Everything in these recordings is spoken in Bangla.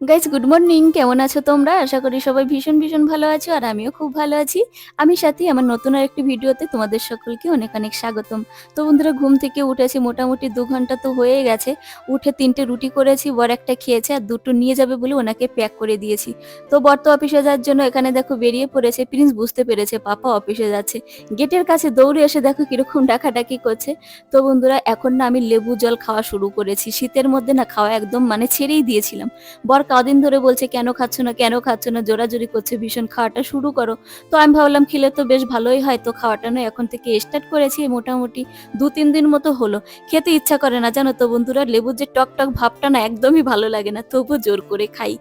গাইজ গুড মর্নিং কেমন আছো তোমরা? আশা করি সবাই ভীষণ ভীষণ ভালো আছো, আর আমিও খুব ভালো আছি। আমি সাথে, আমার নতুন আর একটি ভিডিওতে তোমাদের সকলকে অনেক অনেক স্বাগতম। তো বন্ধুরা, ঘুম থেকে উঠেছি, মোটামুটি দু ঘণ্টা তো হয়ে গেছে। উঠে তিনটে রুটি করেছি, বর একটা খেয়েছে, আর দুটো নিয়ে যাবে বলে ওনাকে প্যাক করে দিয়েছি। তো বর তো অফিসে যাওয়ার জন্য এখানে দেখো বেরিয়ে পড়েছে। প্রিন্স বুঝতে পেরেছে, পাপা অফিসে যাচ্ছে। গেটের কাছে দৌড়ে এসে দেখো কীরকম ডাকাডাকি করছে। তো বন্ধুরা, এখন না আমি লেবু জল খাওয়া শুরু করেছি। শীতের মধ্যে না খাওয়া একদম মানে ছেড়েই দিয়েছিলাম। বর কদিন ধরে বলছে, কেন খাচ্ছ না, কেন খাচ্ছ না, জোরাজোরি করছে, ভীষণ খাওয়াটা শুরু করো। তো আমি ভাবলাম, খেলে তো বেশ ভালোই হয়, তো খাওয়াটা নয়, এখন থেকে স্টার্ট করেছি, মোটামুটি দু তিন দিন মতো হলো। খেতে ইচ্ছা করে না, জানো তো বন্ধুরা, লেবুর যে টক টক ভাবটা না একদমই ভালো লাগে না, তবু জোর করে খাই।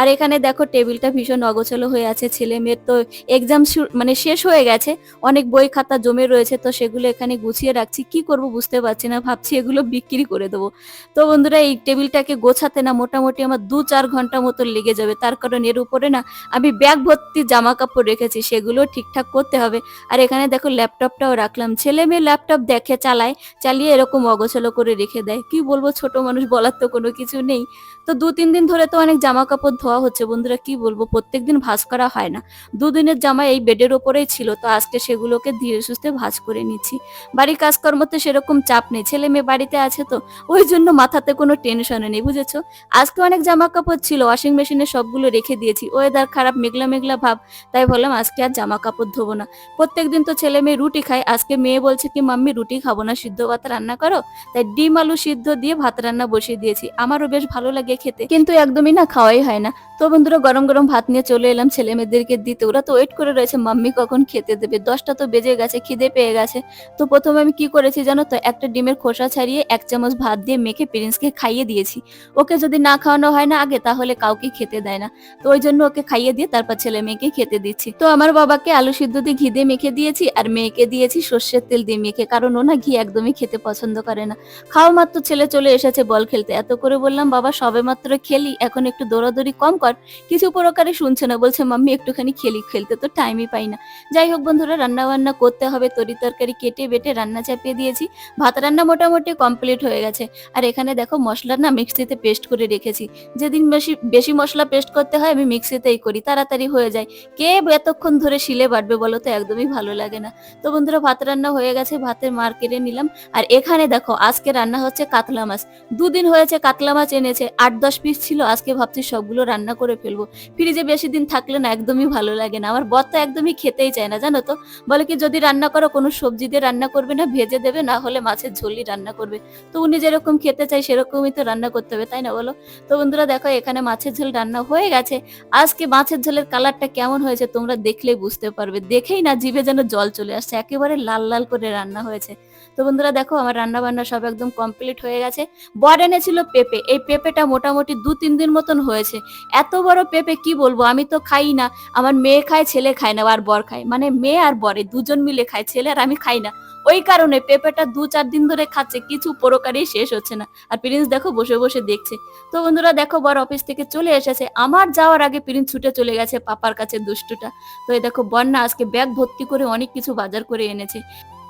আর এখানে দেখো, টেবিলটা ভীষণ অগোছলো হয়ে আছে, ছেলে মেয়ের তো এক্সাম মানে শেষ হয়ে গেছে, অনেক বই খাতা জমে রয়েছে, তো সেগুলো এখানে গুছিয়ে রাখছি, কি করব বুঝতে পারছি না, ভাবছি এগুলো বিক্রি করে দেবো। তো বন্ধুরা, এই টেবিলটাকে গোছাতে না, মোটামুটি আমার দু চার ঘণ্টা মতো লেগে যাবে। তার কারণ এর উপরে না আমি ব্যাগ ভর্তি জামা কাপড় রেখেছি, সেগুলো ঠিকঠাক করতে হবে। আর এখানে দেখো ল্যাপটপটাও রাখলাম। ছেলে মেয়ে ল্যাপটপ দেখে, চালায়, চালিয়ে এরকম অগোছলো করে রেখে দেয়। কি বলব, ছোট মানুষ বলার তো কোনো কিছু নেই। তো দু তিন দিন ধরে তো অনেক জামা কাপড় ধোয়া হচ্ছে। বন্ধুরা, কি বলব, প্রত্যেকদিন ভাঁজ করা হয় না। দুদিনের জামা এই বেডের ওপরেই ছিল, তো আজকে সেগুলোকে ধীরে সুস্থে ভাঁজ করে নিচ্ছি। বাড়ির কাজকর্ম তো সেরকম চাপ নেই। ছেলে মেয়ে বাড়িতে আছে তো, ওই জন্য মাথাতে কোনো টেনশন নেই, বুঝেছ? আজকে অনেক জামা কাপড় ছিল ওয়াশিং মেশিনে সবগুলো রেখে দিয়েছি। ওয়েদার খারাপ, মেঘলা মেঘলা ভাব, তাই বললাম আজকে আর জামা কাপড় ধোবো না। প্রত্যেক দিন তো ছেলে মেয়ে রুটি খায়, আজকে মেয়ে বলছে কি, মাম্মি, রুটি খাব না, সিদ্ধ ভাত রান্না করো? তাই ডিম আলু সিদ্ধ দিয়ে ভাত রান্না বসিয়ে দিয়েছি। আমারও বেশ ভালো লাগে খেতে, কিন্তু একদমই না, খাওয়াই হয় না। তো বন্ধুরা, গরম গরম ভাত নিয়ে চলে এলাম ছেলে মেয়েদেরকে দিতে। ওরা তো ওয়েট করে রয়েছে, মাম্মি, কখন খেতে দেবে? দশটা তো বেজে গেছে, খিদে পেয়ে গেছে। তো প্রথমে আমি কি করেছি জানো তো, একটা ডিমের খোসা ছাড়িয়ে এক চামচ ভাত দিয়ে মেখে প্রিন্সকে খাইয়ে দিয়েছি। ওকে যদি না খাওয়ানো হয় না, আগে তাহলে কাউকে খেতে দেয় না। তো ওই জন্য ওকে খাইয়ে দিয়ে তারপর ছেলে মেয়েকে খেতে দিচ্ছি। তো আমার বাবাকে আলু সিদ্ধ দিয়ে ঘি দিয়ে মেখে দিয়েছি আর মেয়েকে দিয়েছি সর্ষের তেল দিয়ে মেখে, কারণ ও না ঘি একদমই খেতে পছন্দ করে না। খাওয়া মাত্র ছেলে চলে এসেছে বল খেলতে। এত করে বললাম, বাবা, সবে মাত্র খেলি, এখন একটু দৌড়াদৌড়ি কম কর। কিছু প্রকারে শুনছে না। বলছে, মাম্মি, একটুখানি খেলি, খেলতে তো টাইমই পাই না। যাই হোক বন্ধুরা রান্না বান্না করতে হবে, তরি তরকারি কেটে বেটে রান্না চাপিয়ে দিয়েছি। ভাত রান্না মোটামুটি কমপ্লিট হয়ে গেছে। আর এখানে দেখো মশলা না মিক্সিতে পেস্ট করে রেখেছি। যেদিন বেশি বেশি মশলা পেস্ট করতে হয়, আমি মিক্সিতেই করি, তাড়াতাড়ি হয়ে যায়। কে এতক্ষণ ধরে শিলে বাটবে বলো তো? একদমই ভালো লাগে না। তো বন্ধুরা, ভাত রান্না হয়ে গেছে, ভাতের মার কেটে নিলাম। আর এখানে দেখো, আজকে রান্না হচ্ছে কাতলা মাছ। দুদিন হয়েছে কাতলা মাছ এনেছে, আট দশ পিস ছিল, আজকে ভাবছি সবগুলো রান্না করে ফেলব। ফ্রিজে বেশি দিন থাকলে না একদমই ভালো লাগে না। আমার বর তো একদমই খেতেই চায় না, জানো তো? বলে কি, যদি রান্না করো, কোনো সবজি দিয়ে রান্না করবে না, ভেজে দেবে, না হলে মাছের ঝোলই রান্না করবে। তো উনি যেরকম খেতে চাই সেরকমই তো রান্না করতে হবে, তাই না বলো? তো বন্ধুরা, দেখো, এখানে মাছের ঝোল রান্না হয়ে গেছে। আজকে মাছের ঝোলের কালারটা কেমন হয়েছে তোমরা দেখলে বুঝতে পারবে। দেখেই না, জিভে যেন জল চলে আসছে। একেবারে লাল লাল করে রান্না হয়েছে। তো বন্ধুরা দেখো, আমার রান্না বান্না সব একদম কমপ্লিট হয়ে গেছে। বর এনেছিল পেঁপে। এই পেঁপেটা মোটামুটি দু তিন দিন মতন হয়েছে। এত বড় পেঁপে কি বলব? আমি তো খাই না। আমার মেয়ে খায়, ছেলে খায় না, আর বর খায়। মানে মেয়ে আর বরে দুজন মিলে খায়, ছেলে আর আমি খাই না। ওই কারণে পেঁপেটা দু চার দিন ধরে খাচ্ছে, কিছু পরকারই শেষ হচ্ছে না। আর প্রিন্স দেখো, বসে বসে দেখছে। তো বন্ধুরা দেখো, বর অফিস থেকে চলে এসেছে। আমার যাওয়ার আগে প্রিন্স ছুটে চলে গেছে পাপার কাছে দুষ্টুটা। তো এই দেখো, বন্যা আজকে ব্যাগ ভর্তি করে অনেক কিছু বাজার করে এনেছে।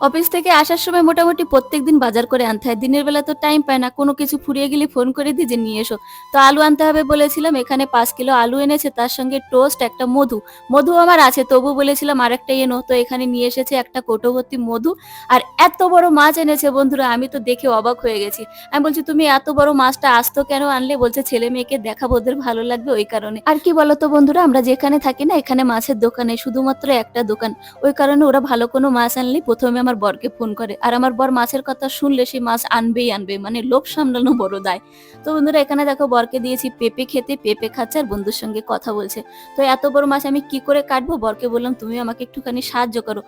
অফিস থেকে আসার সময় মোটামুটি প্রত্যেকদিন বাজার করে আনতে হয়। দিনের বেলা তো টাইম পায় না। কোনো কিছু ফুরিয়ে গেলে ফোন করে দিই যে, নিয়ে এসো। তো আলু আনতে হবে বলেছিলাম। এখানে পাঁচ কিলো আলু এনেছে, তার সঙ্গে টোস্ট একটা মধু। মধু আমার আছে, তবু বলেছিলাম আরেকটা এনো। তো এখানে নিয়ে এসেছে একটা কোটো ভর্তি মধু। আর এত বড় মাছ এনেছে বন্ধুরা, আমি তো দেখে অবাক হয়ে গেছি। আমি বলছি, তুমি এত বড় মাছটা আসতো কেন আনলে? বলছে, ছেলে মেয়েকে দেখাবো, ওদের ভালো লাগবে ওই কারণে। আর কি বলতো বন্ধুরা, আমরা যেখানে থাকি না, এখানে মাছের দোকানে শুধুমাত্র একটা দোকান। ওই কারণে ওরা ভালো কোনো মাছ আনলে প্রথমে আমার বরকে ফোন করে। আর আমার বর মাছের কথা শুনলে সেই মাছ আনবেই আনবে মানে লোভ সামলানো বড় দায়। তো বন্ধুরা, এখানে দেখো বরকে দিয়েছি পেঁপে খেতে, পেঁপে খাচ্ছে আর বন্ধুর সঙ্গে কথা বলছে। তো এত বড় মাছ আমি কি করে কাটবো? বরকে বললাম, তুমি আমাকে একটুখানি সাহায্য করো।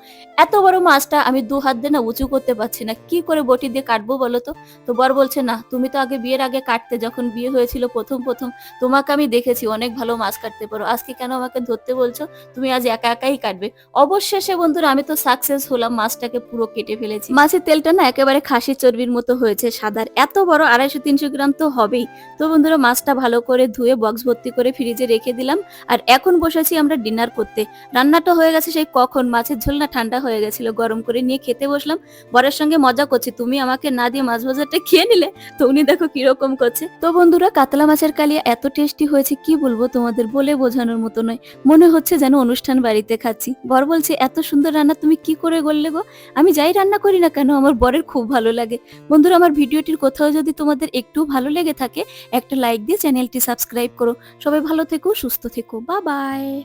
এত বড় মাছটা আমি দু হাত দিয়ে না উঁচু করতে পারছি না, কি করে বটি দিয়ে কাটবো বলো তো? তো বর বলছে, না, তুমি তো আগে বিয়ের আগে কাটতে, যখন বিয়ে হয়েছিল প্রথম প্রথম, তোমাকে আমি দেখেছি, অনেক ভালো মাছ কাটতে পারো। আজকে কেন আমাকে ধরতে বলছো? তুমি আজ একা, একাই কাটবে। অবশেষে বন্ধুরা, আমি তো সাকসেস হলাম মাছটাকে পুরো কেটে ফেলেছি। মাছের তেলটা না একেবারে খাসির চর্বির মতো হয়েছে, সাদার। এত বড় আড়াইশো তিনশো গ্রাম তো হবেই। তো বন্ধুরা, মাছটা ভালো করে ধুয়ে বক্স ভর্তি করে ফ্রিজে রেখে দিলাম। আর এখন বসেছি আমরা ডিনার করতে। রান্নাটা হয়ে গেছে সেই কখন। মাছের ঝোল না ঠান্ডা হয়ে গেছিল, গরম করে নিয়ে খেতে বসলাম। বরের সঙ্গে মজা করছি। তুমি আমাকে না দিয়ে মাছ ভাজাটা খেয়ে নিলে? তো উনি দেখো কীরকম করছে। তো বন্ধুরা, কাতলা মাছের কালিয়া এত টেস্টি হয়েছে, কি বলব তোমাদের বলে বোঝানোর মতো নয়। মনে হচ্ছে যেন অনুষ্ঠান বাড়িতে খাচ্ছি। বর বলছে, এত সুন্দর রান্না, তুমি কি করে করলে গো? আমি যাই রান্না করি না কেন, আমার বরের খুব ভালো লাগে। বন্ধুরা, আমার ভিডিওটির কোথাও যদি তোমাদের একটু ভালো লেগে থাকে, একটা লাইক দিয়ে চ্যানেলটি সাবস্ক্রাইব করো। সবাই ভালো থেকো, সুস্থ থেকো। বা বাই